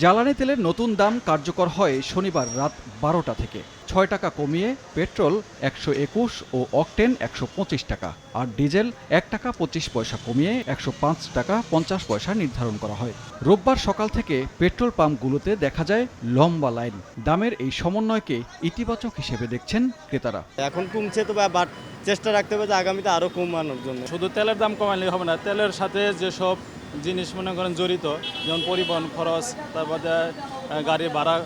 জ্বালানি তেলের নতুন দাম কার্যকর হয় শনিবার রাত বারোটা থেকে। ছয় টাকা কমিয়ে পেট্রোল একশো একুশ ও অকটেন একশো পঁচিশ টাকা আর ডিজেল এক টাকা পঁচিশ পয়সা কমিয়ে একশো পাঁচ টাকা পঞ্চাশ পয়সা নির্ধারণ করা হয়। রোববার সকাল থেকে পেট্রোল পাম্পগুলোতে দেখা যায় লম্বা লাইন। দামের এই সমন্বয়কে ইতিবাচক হিসেবে দেখছেন ক্রেতারা। এখন কমছে তো বাট চেষ্টা রাখতে হবে যে আগামীতে আরও কমানোর জন্য। শুধু তেলের দাম কমালে হবে না তেলের সাথে যেসব জিনিস মনে করেন জড়িত যেমন পরিবহন খরচ তারপর গাড়ি ভাড়া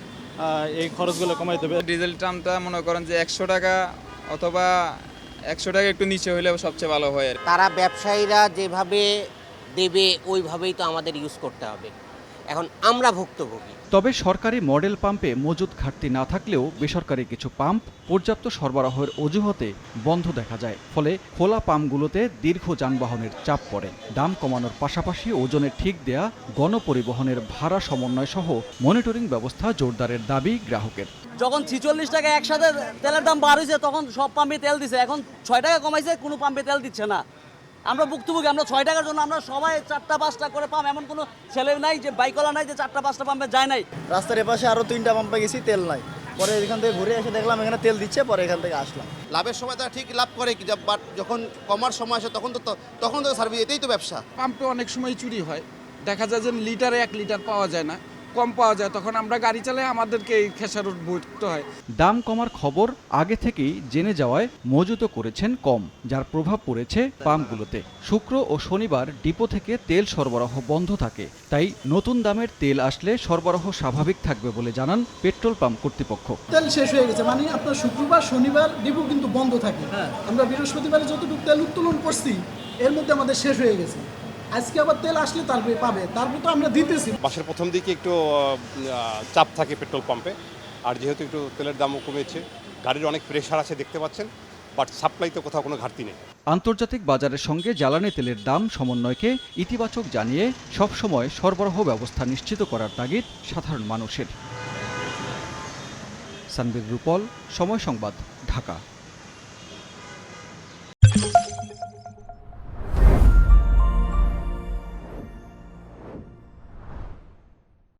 এই খরচগুলো কমাইতে হবে। ডিজেল ট্রামটা মনে করেন যে একশো টাকা অথবা একশো টাকা একটু নিচে হইলে সবচেয়ে ভালো হয় আর তারা ব্যবসায়ীরা যেভাবে দেবে ওইভাবেই তো আমাদের ইউজ করতে হবে। এখন আমরা ভুক্তভোগী। তবে সরকারি মডেল পাম্পে মজুদ ঘাটতি না থাকলেও বেসরকারি কিছু পাম্প পর্যাপ্ত সরবরাহের অজুহাতে বন্ধ দেখা যায়। ফলে খোলা পাম্পগুলোতে দীর্ঘ যানবাহনের চাপ পড়ে। দাম কমানোর পাশাপাশি ওজনে ঠিক দেয়া গণপরিবহনের ভাড়া সমন্বয় সহ মনিটরিং ব্যবস্থা জোরদারের দাবি গ্রাহকের। যখন ছিচল্লিশ টাকা একসাথে তেলের দাম বার হয়েছে তখন সব পাম্পে তেল দিছে। এখন ছয় টাকা কমাইছে কোনো পাম্পে তেল দিচ্ছে না। আমরা ভুক্তভোগী আমরা ছয় টাকার জন্য আমরা সবাই চারটা পাঁচটা করে পাম্প। এমন কোনো ছেলে নাই যে বাইকওয়ালা নাই যে চারটা পাঁচটা পাম্পে যায় নাই। রাস্তার এপাশে আরও তিনটা পাম্পে গেছি তেল নাই। পরে এখান থেকে ঘুরে এসে দেখলাম এখানে তেল দিচ্ছে পরে এখান থেকে আসলাম। লাভের সময় তারা ঠিক লাভ করে কি বাট যখন কমার সময় আসে তখন তো তখন তো সার্ভিস এটাই তো ব্যবসা। পাম্পে অনেক সময় চুরি হয়। দেখা যায় যে লিটারে এক লিটার পাওয়া যায় না। কম পাওয়া যায় তখন আমরা গাড়ি চালাই আমাদেরকে এই খেসারত ভুগতে হয়। দাম কমার খবর আগে থেকেই জেনে যাওয়ায় মজুত করেছেন কম যার প্রভাব পড়েছে পাম্পগুলোতে। শুক্র ও শনিবার ডিপো থেকে তেল সরবরাহ বন্ধ থাকে তাই নতুন দামের তেল আসলে সরবরাহ স্বাভাবিক থাকবে বলে জানান পেট্রোল পাম্প কর্তৃপক্ষ। তেল শেষ হয়ে গেছে মানে আপনার শুক্রবার শনিবার ডিপো কিন্তু বন্ধ থাকে। আমরা বৃহস্পতিবারে যতটুকু তেল উত্তোলন করছি এর মধ্যে আমাদের শেষ হয়ে গেছে। আজকে আবার তেল আসলে তারপরে পাবে তারপর তো আমরা দিতেছি। মাসের প্রথম দিকে একটু চাপ থাকে পেট্রোল পাম্পে। আর যেহেতু একটু তেলের দামও কমেছে গাড়ির অনেক প্রেশার আছে দেখতে পাচ্ছেন বাট সাপ্লাইতে কোথাও কোনো ঘাটতি নেই। আন্তর্জাতিক বাজারের সঙ্গে জ্বালানি তেলের দাম সমন্বয়কে ইতিবাচক জানিয়ে সবসময় সরবরাহ ব্যবস্থা নিশ্চিত করার তাগিদ সাধারণ মানুষের। সানবির রূপল সময় সংবাদ ঢাকা।